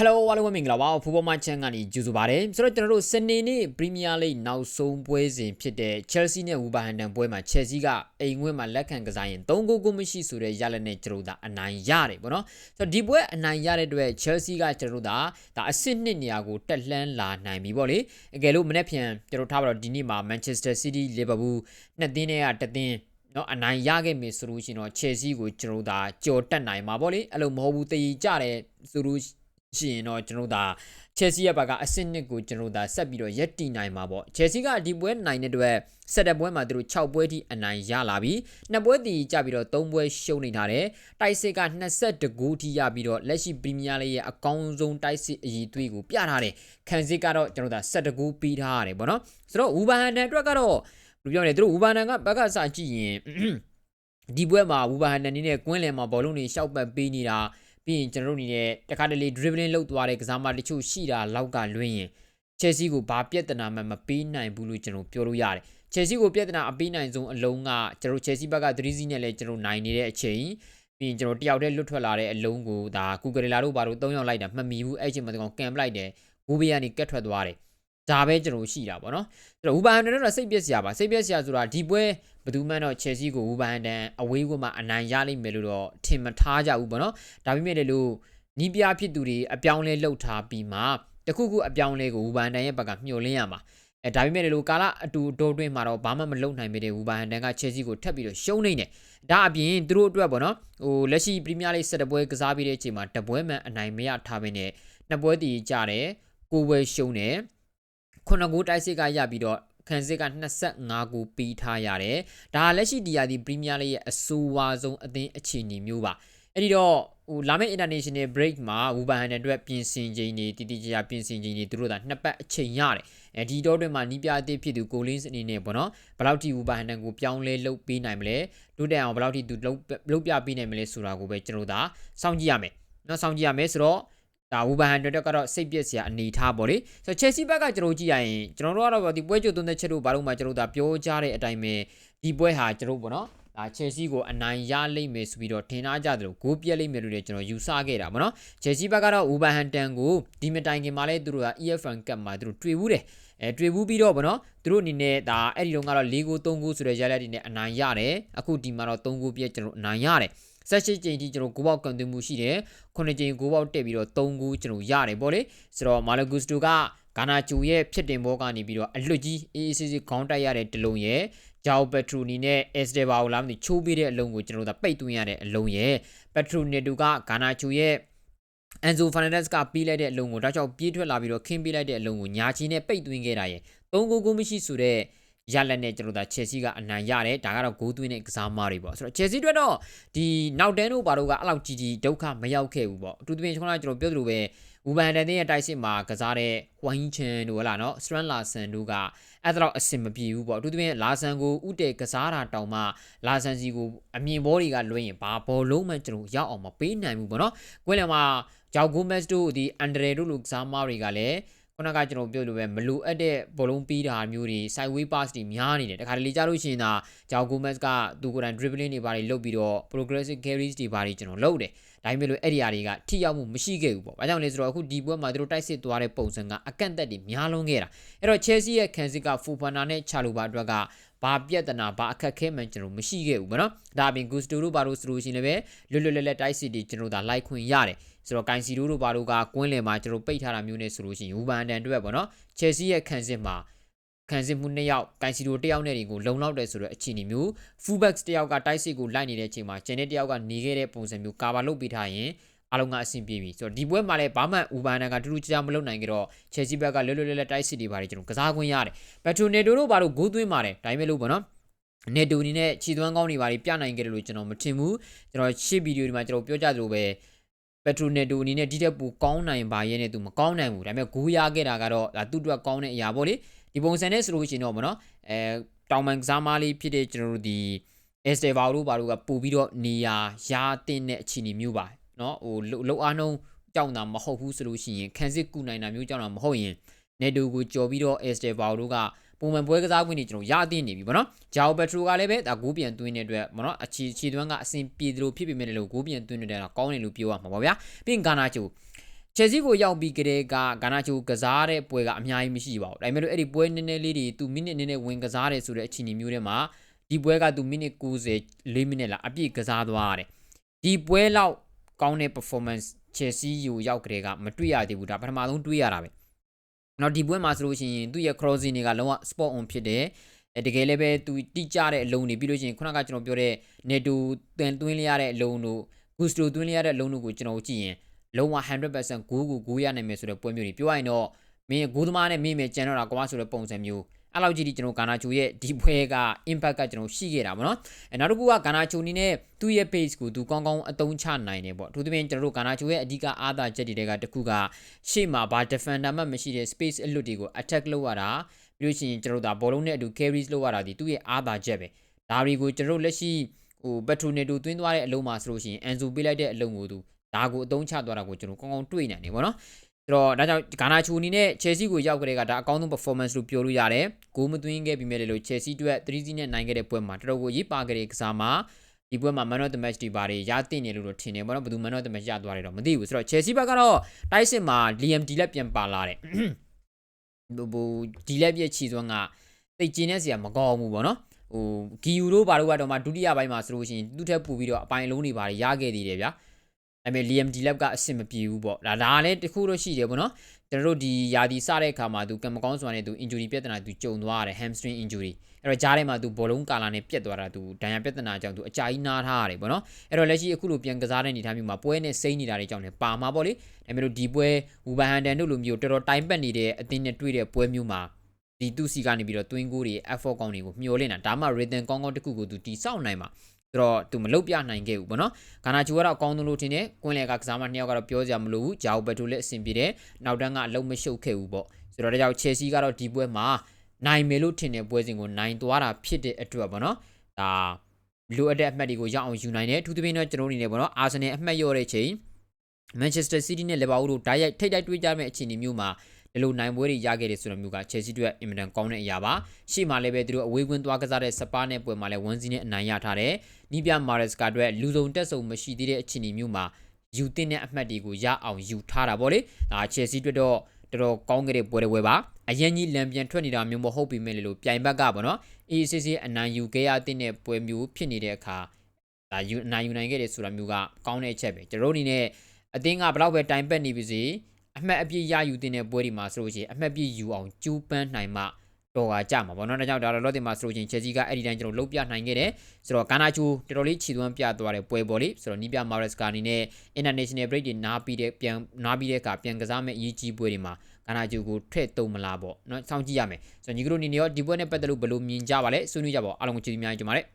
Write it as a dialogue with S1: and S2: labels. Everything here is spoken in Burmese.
S1: Hello အားလုံးပဲမင်္ဂလာပါဖူဘောမချန်ကနေကြိုဆိုပါရစေဆိုတော့ကျွန်တော်တို့စနေနေ့ Premier League နောက်ဆုံးပွဲစဉ်ဖြစ်တဲ့ Chelsea နဲ့ Wolverhampton ပွဲမှာ Chelsea ကအိမ်ဝင်းမှာလက်ခံကစားရင်3ဂိုးကိုမရှိဆိုတဲ့ရလဒ်နဲ့ကျွန်တော်တို့အနိုင်ရတယ်ပေါ့နော်ဆိုတော့ဒီပွဲအနိုင်ရတဲ့အတွက် Chelsea ကကျွန်တော်တို့ဒါဒါအဆင့်နှစ်နေရာကိုတက်လှမ်းလာနိုင်ပြီပေါ့လေအကယ်လို့မနေ့ဖြန်ကျွန်တော်ထားပါတော့ဒီနေ့မှာ Manchester City Liverpool နှစ်သင်းနဲ့ကတစ်သင်းနော်အနိုင်ရခဲ့မယ်ဆိုလို့ရှိရင်တော့ Chelsea ကိုကျွန်တော်တို့ဒါကြော်တက်နိုင်မှာပေါ့လေအဲ့လိုမဟုတ်ဘူးတည်ကြတယ်ဆိုလို့ ရှိရင်တော့ကျွန်တော်ဒါ Chelsea ရဲ့ဘက်ကအဆင့်နှစ်ကိုကျွန်တော်ဒါဆက်ပြီးတော့ရက်တည်နိုင်မှာပေါ့ Chelsea ကဒီပွဲနိုင်တဲ့အတွက်ဆက်တဲ့ပွဲမှာသူတို့6ပွဲထိအနိုင်ရလာပြီးနှစ်ပွဲတည်ကြပြီးတော့3ပွဲရှုံးနေထားတယ်တိုက်စစ်က22ဂိုးထိရပြီးတော့လက်ရှိပရီးမီးယားလိရဲ့အကောင်းဆုံးတိုက်စစ်အည်သွေးကိုပြထားတယ်ခံစစ်ကတော့ကျွန်တော်ဒါ17ဂိုးပြီးထားရတယ်ပေါ့နော်ဆိုတော့ Wolverhampton အတွက်ကတော့ဘယ်လိုပြောလဲသူတို့ Wolverhampton ကဘက်ကစကြည့်ရင်ဒီပွဲမှာ Wolverhampton နေနဲ့ကွင်းလယ်မှာဘောလုံးတွေရှောက်ပတ်ပေးနေတာ ပြီးရင်ကျွန်တော်တို့အနေနဲ့တခါတလေ dribbling လုပ်သွားတဲ့ကစားမတချို့ရှိတာလောက်ကလွှင်းရင် Chelsea ကိုဘာပြဿနာမှမပေးနိုင်ဘူးလို့ကျွန်တော်ပြောလို့ရတယ် Chelsea ကိုပြဿနာအပေးနိုင်ဆုံးအလုံးကကျွန်တော် Chelsea ဘက်က3စီးနဲ့လည်းကျွန်တော်နိုင်နေတဲ့အချိန်ပြီးရင်ကျွန်တော်တယောက်တည်းလွတ်ထွက်လာတဲ့အလုံးကိုဒါကူဂရီလာတို့ဘာလို့၃ယောက်လိုက်တာမှမမီဘူးအဲ့ချိန်မှာဒီကောင်ကမ်ပလိုက်တယ်ဂိုးဘေးကနေကတ်ထွက်သွားတယ် ဒါပဲကျွန်တော်ရှိတာပေါ့နော်အဲ့တော့ Wolverhampton တော့စိတ်ပြက်စရာပါစိတ်ပြက်စရာဆိုတာဒီပွဲဘယ်သူမှတော့ Chelsea ကို Wolverhampton အဝေးကမှအနိုင်ရလိမ့်မယ်လို့တော့ထင်မထားကြဘူးပေါ့နော်ဒါပေမဲ့လည်းလို့နီးပြဖြစ်သူတွေအပြောင်းလဲလှုပ်ထားပြီးမှတခုခုအပြောင်းလဲကို Wolverhampton ရဲ့ဘက်ကမျှော်လင့်ရမှာအဲဒါပေမဲ့လည်းလို့ကာလအတူတိုးတွင်းမှာတော့ဘာမှမလုပ်နိုင်ပေတဲ့ Wolverhampton က Chelsea ကိုထပ်ပြီးတော့ရှုံးနေတယ်ဒါအပြင်သူတို့အတွက်ပေါ့နော်ဟိုလက်ရှိ Premier League ဆက်တပွဲကစားပြီးတဲ့အချိန်မှာတပွဲမှန်အနိုင်မရထားဘဲနဲ့နှစ်ပွဲတည်ကြတယ်ကိုပွဲရှုံးတယ် ခုနှစ်ဂိုးတိုက်စစ်ကရပြီးတော့ခန်းစစ်က25ကိုပြီးထားရတယ်။ဒါလက်ရှိဒီယာဒီပရီးမီးယားလိရဲ့အဆိုးဝါးဆုံးအသင်းအခြေအနေမျိုးပါ။အဲ့ဒီတော့ဟိုလာမယ့် international break မှာဝူဘန်ဟန်အတွက်ပြင်ဆင်ချိန်တွေတည်တည်ကြကြပြင်ဆင်ချိန်တွေသူတို့ကနှစ်ပတ်အချိန်ရတယ်။အဲဒီတော့တွင်မှာနီးပြအသစ်ဖြစ်သူကိုလင်းစအနေနဲ့ပေါ့နော်ဘယ်လောက်ထိဝူဘန်ဟန်ကိုပြောင်းလဲလုပ်ပေးနိုင်မလဲ။ဒုတက်အောင်ဘယ်လောက်ထိသူလုပ်လုပ်ပြပေးနိုင်မလဲဆိုတာကိုပဲကျွန်တော်တို့စောင့်ကြည့်ရမယ်။နော်စောင့်ကြည့်ရမယ်ဆိုတော့ ဒါဝူဘန်ဟန်တွေကတော့စိတ်ပြက်စရာအနေထားပေါ့လေဆိုတော့ချက်စီဘက်ကကျွန်တော်ကြည့်ရရင်ကျွန်တော်တို့ကတော့ဒီပွဲကြိုသွင်းတဲ့ချက်တို့ဘာလို့မှကျွန်တော်တို့ဒါပြောကြတဲ့အတိုင်းပဲဒီပွဲဟာကျွန်တော်ပေါ့နော်ဒါချက်စီကိုအနိုင်ရလိမ့်မယ်ဆိုပြီးတော့ထင်ထားကြတယ်လို့ဂိုးပြက်လိမ့်မယ်လို့လည်းကျွန်တော်ယူဆခဲ့တာပေါ့နော်ချက်စီဘက်ကတော့ဝူဘန်ဟန်တန်ကိုဒီမတိုင်ခင်မှာလည်းသူတို့က EFN ကပ်မှာသူတို့တွေ့ဘူးတယ်အဲတွေ့ဘူးပြီးတော့ဗောနော်သူတို့အနေနဲ့ဒါအဲ့ဒီတော့ကတော့၄ဂိုး၃ဂိုးဆိုတဲ့ရလဒ်တွေနဲ့အနိုင်ရတယ်အခုဒီမှာတော့၃ဂိုးပြည့်ကျွန်တော်အနိုင်ရတယ် ဆက်ရှိချိန်ကြီးကျွန်တော်ဂိုးပေါက်ကန်သွင်းမှုရှိတယ်ခုနှစ်ချိန်ဂိုးပေါက်တက်ပြီးတော့၃ဂိုးကျွန်တော်ရတယ်ပေါ့လေဆိုတော့မာလဂုစတိုကဂါနာဂျူရဲ့ဖြစ်တင်ဘောကနေပြီးတော့အလွတ်ကြီးအေးအေးဆေးဆေးခေါင်းတိုက်ရတဲ့တလုံးရဲ့ဂျာအိုပက်ထရိုနီနဲ့အက်စတေဘာကိုလာမသိချိုးပေးတဲ့အလုံးကိုကျွန်တော်တို့ပိတ်သွင်းရတဲ့အလုံးရဲ့ပက်ထရိုနီတူကဂါနာဂျူရဲ့အန်ဇိုဖာနန်ဒက်စ်ကပြီးလိုက်တဲ့အလုံးကိုတောက်ချောက်ပြေးထွက်လာပြီးတော့ခင်းပေးလိုက်တဲ့အလုံးကိုညာချီနဲ့ပိတ်သွင်းခဲ့တာရဲ့၃ဂိုးကိုမရှိဆိုတဲ့ ရလက်နဲ့ကျွန်တော်တို့ချယ်ဆီကအနိုင်ရတယ်ဒါကတော့ဂိုးသွင်းတဲ့ကစားမတွေပေါ့ဆိုတော့ချယ်ဆီအတွက်တော့ဒီနောက်တန်းတို့ဘာတို့ကအဲ့လောက်ကြီးကြီးဒုက္ခမရောက်ခဲ့ဘူးပေါ့အထူးသဖြင့်ကျွန်တော်တို့ပြောသလိုပဲဝူဘန်တန်ရဲ့တိုက်စစ်မှာကစားတဲ့ဝိုင်းချန်တို့ဟလာနော်စထရန်လာဆန်တို့ကအဲ့ဒါတော့အဆင်မပြေဘူးပေါ့အထူးသဖြင့်လာဆန်ကိုဥတဲကစားတာတောင်မှလာဆန်စီကိုအမြင်ဘောတွေကလွှဲရင်ဘာဘောလုံးမှကျွန်တော်ရောက်အောင်မပေးနိုင်ဘူးပေါ့နော်ကွင်းလယ်မှာဂျောက်ဂိုမက်စ်တို့ဒီအန်ဒရေတို့လူကစားမတွေကလည်း ခုနကကျွန်တော်ပြောလို့ပဲမလိုအပ်တဲ့ဘောလုံးပြီးတာမျိုးတွေ sideway pass တွေများနေတယ်တခါတလေကြားလို့ရှိရင်ဒါဂျောက်ဂိုမက်စ်ကသူကိုယ်တိုင် dribbling တွေပါတယ်လုပ်ပြီးတော့ progressive carries တွေပါတယ်ကျွန်တော်လုပ်တယ်ဒါပေမဲ့လို့အဲ့ဒီအရာတွေကထိရောက်မှုမရှိခဲ့ဘူးပေါ့။ဘာကြောင့်လဲဆိုတော့အခုဒီပွဲမှာသူတို့တိုက်စစ်သွားတဲ့ပုံစံကအကန့်အသတ်တွေများလွန်းခဲ့တာ။အဲ့တော့ Chelsea ရဲ့ခံစစ်ကဖူဖာနာနဲ့ချာလိုဘာအတွက်က ဘာပြဿနာဘာအခက်ခဲမှကျွန်တော်မရှိခဲ့ဘူးဗောနော်။ဒါအပြင် Gusto တို့ဘာလို့ဆိုလို့ရှိရင်လည်းလွတ်လွတ်လပ်လပ်တိုက်စစ်တွေကျွန်တော်ဒါလိုက်ခွင့်ရတယ်။ဆိုတော့ကိုင်စီတို့တို့ဘာလို့ကကွင်းလယ်မှာကျွန်တော်ပိတ်ထားတာမျိုးနဲ့ဆိုလို့ရှိရင်ဟူဘန်တန်အတွက်ဗောနော်။ Chelsea ရဲ့ခံစစ်မှာခံစစ်မှုနှစ်ယောက်ကန်စီတိုတယောက်နဲ့တွေကိုလုံလောက်တယ်ဆိုတော့အခြေအနေမျိုး fullbacks တယောက်ကတိုက်စစ်ကိုလိုက်နေတဲ့အချိန်မှာဂျန်နဲ့တယောက်ကနေခဲ့တဲ့ပုံစံမျိုးကာဗာလုပ်ပေးထားရင် အားလုံးကအဆင်ပြေပြီဆိုတော့ဒီပွဲမှာလည်းဘာမှဥပန်နန်ကတူတူကြကြမလုပ်နိုင်ကြတော့ချယ်ဆီဘက်ကလွတ်လွတ်လပ်လပ်တိုက်စစ်တွေပါတယ်ကျွန်တော်ကစားခွင့်ရတယ်ဘက်ထရိုနေတိုတို့ဘာလို့ဂိုးသွင်းပါတယ်ဒါပေမဲ့လို့ပေါ့နော်နေတူအနေနဲ့ခြေသွမ်းကောင်းတွေပါပြနိုင်ကြတယ်လို့ကျွန်တော်မထင်ဘူးကျွန်တော်ရှေ့ဗီဒီယိုဒီမှာကျွန်တော်ပြောကြသလိုပဲပက်ထရိုနယ်တိုအနေနဲ့ဒီတက်ပူကောင်းနိုင်ပါရဲ့နဲ့သူမကောင်းနိုင်ဘူးဒါပေမဲ့ဂိုးရခဲ့တာကတော့ဒါသူ့အတွက်ကောင်းတဲ့အရာပေါ့လေဒီပုံစံနဲ့ဆိုလို့ရှိရင်တော့ဗောနော်အဲတောင်မန်ကစားမလေးဖြစ်တဲ့ကျွန်တော်တို့ဒီ Esteva တို့ဘာလို့ကပို့ပြီးတော့နေရာရာတင်တဲ့အခြေအနေမျိုးပါ เนาะဟိုလှုပ်အားနှုံးကြောက်တာမဟုတ်ဘူးဆိုလို့ရှိရင်ခံစစ်ကူနိုင်တာမျိုးကြောက်တာမဟုတ်ရင်နေတိုကိုကြော်ပြီးတော့ Esteva တို့ကပုံမှန်ပွဲကစားခွင့်တွေကျွန်တော်ရသိနေပြီဗောနော်ဂျာအိုပက်ထရိုကလည်းပဲဒါဂိုးပြန်သွင်းတဲ့အတွက်ဗောနော်အခြေခြေသွမ်းကအဆင်ပြေတယ်လို့ဖြစ်ပေမဲ့လည်းဂိုးပြန်သွင်းနေတဲ့တော့ကောင်းတယ်လို့ပြောရမှာပါဗျာပြီးရင်ဂါနာချို ယ်ဆီကိုရောက်ပြီးကလေးကဂါနာချိုကစားတဲ့ပွဲကအများကြီးမရှိပါဘူးဒါပေမဲ့လို့အဲ့ဒီပွဲနည်းနည်းလေးတွေသူမိနစ်နည်းနည်းဝင်ကစားတယ်ဆိုတဲ့အခြေအနေမျိုးတွေမှာဒီပွဲကသူမိနစ်90 4မိနစ်လားအပြည့်ကစားသွားရတယ်ဒီပွဲလောက် ကောင်းတဲ့ performance Chelsea ယူရောက်ကြတဲ့ကမတွေ့ရသေးဘူးဒါပထမဆုံးတွေ့ရတာပဲနော်ဒီပွဲမှာဆိုလို့ရှိရင်သူ့ရဲ့ crossing တွေကလုံးဝ spot on ဖြစ်တယ်အဲတကယ်လည်းပဲသူတိကျတဲ့အလုံးတွေပြီးလို့ရှိရင်ခုနကကျွန်တော်ပြောတဲ့ netto တွင်သွင်းလိုက်ရတဲ့အလုံးတို့ gusto သွင်းလိုက်ရတဲ့အလုံးတို့ကိုကျွန်တော်ကြည့်ရင်လုံးဝ100%ဂိုးကိုဂိုးရနိုင်မယ်ဆိုတဲ့ပွဲမျိုးတွေပြောရရင်တော့မင်းဂိုးသမားနဲ့မင်းမယ်ကျန်တော့တာကွာဆိုတဲ့ပုံစံမျိုး အဲ့လောက်ကြီးဒီကျွန်တော်ဂါနာချိုရဲ့ဒီပွဲက impact ကကျွန်တော်ရှိခဲ့တာပေါ့နော်အဲနောက်တစ်ခုကဂါနာချိုနီနဲ့သူ့ရဲ့ page ကိုသူကောင်းကောင်းအသုံးချနိုင်တယ်ပေါ့အထူးသဖြင့်ကျွန်တော်တို့ဂါနာချိုရဲ့အဓိကအားသာချက်တွေကတစ်ခုကရှေ့မှာဘာ defender မှမရှိတဲ့ space အလွတ်တွေကို attack လုပ်ရတာပြီးလို့ရှိရင်ကျွန်တော်တို့ဒါဘောလုံးနဲ့အတူ carries လုပ်ရတာဒီသူ့ရဲ့အားသာချက်ပဲဒါတွေကိုကျွန်တော်တို့လက်ရှိဟို Petroneto သွင်းသွားတဲ့အလုံးမှာဆိုလို့ရှိရင် Enzo ပေးလိုက်တဲ့အလုံးကိုသူဒါကိုအသုံးချသွားတာကိုကျွန်တော်ကောင်းကောင်းတွေ့နိုင်တယ်ပေါ့နော် ဆိုတော့ဒါကြောင့်ဂါနာချူအနေနဲ့ Chelsea ကိုရောက်ကြတဲ့ကဒါအကောင်းဆုံး performance လို့ပြောလို့ရတယ်။ဂိုးမသွင်းခဲ့ပြီးမြဲလို့ Chelsea အတွက်3-0နဲ့နိုင်ခဲ့တဲ့ပွဲမှာတော်တော်ကိုရေးပါခဲ့တဲ့ကစားမှာဒီပွဲမှာ man of the match တွေပါတယ်ရတင်နေလို့တော့ထင်တယ်ပေါ့နော်ဘယ်သူ man of the match ရသွားတယ်တော့မသိဘူးဆိုတော့ Chelsea ဘက်ကတော့တိုက်စစ်မှာ Liam Delap ပြန်ပါလာတယ်ဟိုဟို Delap ရဲ့ခြေစွမ်းကတိတ်ကျင်းတဲ့စီကမကောင်းဘူးပေါ့နော်ဟိုဂီယူတို့ဘာလို့ကတော့မှဒုတိယပိုင်းမှာဆိုလို့ရှိရင်သူ့ထက်ပိုပြီးတော့အပိုင်လုံးတွေပါတယ်ရခဲ့သေးတယ်ဗျာ ဒါပေမဲ့ Liam Delap ကအဆင်မပြေဘူးပေါ့ဒါဒါလည်းတခုတော့ရှိတယ်ပေါ့နော်ကျွန်တော်တို့ဒီယာဒီစတဲ့အခါမှာသူကံမကောင်းစွာနဲ့သူ injury ပြဿနာသူကြုံသွားရတယ် hamstring injury အဲ့တော့ကြားထဲမှာသူဘောလုံးကာလာနဲ့ပြက်သွားတာသူဒဏ်ရာပြဿနာကြောင့်သူအကြာကြီးနားထားရတယ်ပေါ့နော်အဲ့တော့လက်ရှိအခုလိုပြန်ကစားတဲ့အနေအထားမျိုးမှာပွဲနဲ့စိမ့်နေတာတွေကြောင့်လည်းပါမှာပေါ့လေဒါပေမဲ့လို့ဒီပွဲဝူဘန်ဟန်တန်တို့လိုမျိုးတော်တော်တိုင်ပတ်နေတဲ့အသင်းနဲ့တွေ့တဲ့ပွဲမျိုးမှာဒီသူစီကနေပြီးတော့ twin goal တွေ F4 ကောင်းတွေကိုမျှော်လင့်တာဒါမှ rhythm ကောင်းကောင်းတစ်ခုကိုသူတီဆောက်နိုင်မှာ ဆိုတော့သူမလုတ်ပြနိုင်ခဲ့ဘူးပေါ့နော်ဂါနာချူကတော့အကောင်းဆုံးလို့ထင်တယ်ကွင်းလေကကစားမနှစ်ယောက်ကတော့ပြောစရာမလိုဘူးဂျာအိုဘက်တိုလည်းအဆင်ပြေတယ်နောက်တန်းကအလုံးမရှုပ်ခဲ့ဘူးပေါ့ဆိုတော့ဒါကြောင့် Chelsea ကတော့ဒီပွဲမှာနိုင်မယ်လို့ထင်တဲ့ပွဲစဉ်ကိုနိုင်သွားတာဖြစ်တဲ့အတွက်ပေါ့နော်ဒါလိုအပ်တဲ့အမှတ်တွေကိုရအောင်ယူနိုင်တယ်အထူးသဖြင့်တော့ကျွန်တော်အနေနဲ့ပေါ့နော်အာဆင်နယ်အမှတ်ရော့တဲ့ချိန် Manchester City နဲ့ Liverpool တို့ဓာတ်ရိုက်ထိတ်တိုက်တွေ့ကြမယ့်အခြေအနေမျိုးမှာ ဒီလိုနိုင်ပွဲတွေရခဲ့တယ်ဆိုတော့မျိုးက Chelsea တို့အင်မတန်ကောင်းတဲ့အရာပါရှေ့မှာလည်းပဲသူတို့အဝေးကွင်းသွားကစားတဲ့စပါးနဲ့ပွဲမှာလည်းဝန်စီနဲ့အနိုင်ရထားတယ်နီးပြမာရက်စကာအတွက်လူစုံတက်ဆုံမရှိသေးတဲ့အခြေအနေမျိုးမှာယူတင်တဲ့အမှတ်တွေကိုရအောင်ယူထားတာပေါ့လေဒါ Chelsea အတွက်တော့တော်တော်ကောင်းခဲ့တဲ့ပွဲတွေပွဲပါအရင်ကြီးလံပြန်ထွက်နေတာမျိုးမဟုတ်ပြီမဲ့လေလို့ပြိုင်ဘက်ကပေါ့နော် ACC အနိုင်ယူခဲ့ရတဲ့ပွဲမျိုးဖြစ်နေတဲ့အခါဒါယူအနိုင်ယူနိုင်ခဲ့တယ်ဆိုတာမျိုးကကောင်းတဲ့အချက်ပဲကျွန်တော်တို့အနေနဲ့အသင်းကဘလောက်ပဲတိုင်ပတ်နေပြီစီ အမှတ်အပြည့်ရယူတဲ့ပွဲတွေမှာဆိုလို့ရှိရင်အမှတ်ပြည့်ယူအောင်ကြိုးပမ်းနိုင်မှတော်ကကြမှာပေါ့နော်ဒါကြောင့်ဒါလော်တင်မှာဆိုလို့ရှိရင် Chelsea ကအဲ့ဒီတိုင်းကျွန်တော်လုံးပြနိုင်ခဲ့တယ်ဆိုတော့ဂါနာချူတော်တော်လေးခြေသွမ်းပြသွားတဲ့ပွဲပေါ်လေးဆိုတော့နီးပြ Mares ကအနေနဲ့ International Break တွေနားပြီးတဲ့ပြန်နားပြီးတဲ့အခါပြန်ကစားမဲ့အရေးကြီးပွဲတွေမှာဂါနာချူကိုထည့်သုံးမလားပေါ့နော်စောင့်ကြည့်ရမယ်ဆိုတော့ညီကတို့အနေနဲ့ရောဒီပွဲနဲ့ပတ်သက်လို့ဘယ်လိုမြင်ကြပါလဲဆွေးနွေးကြပါဦးအားလုံးကိုကျေးဇူးများကြီးတင်ပါတယ်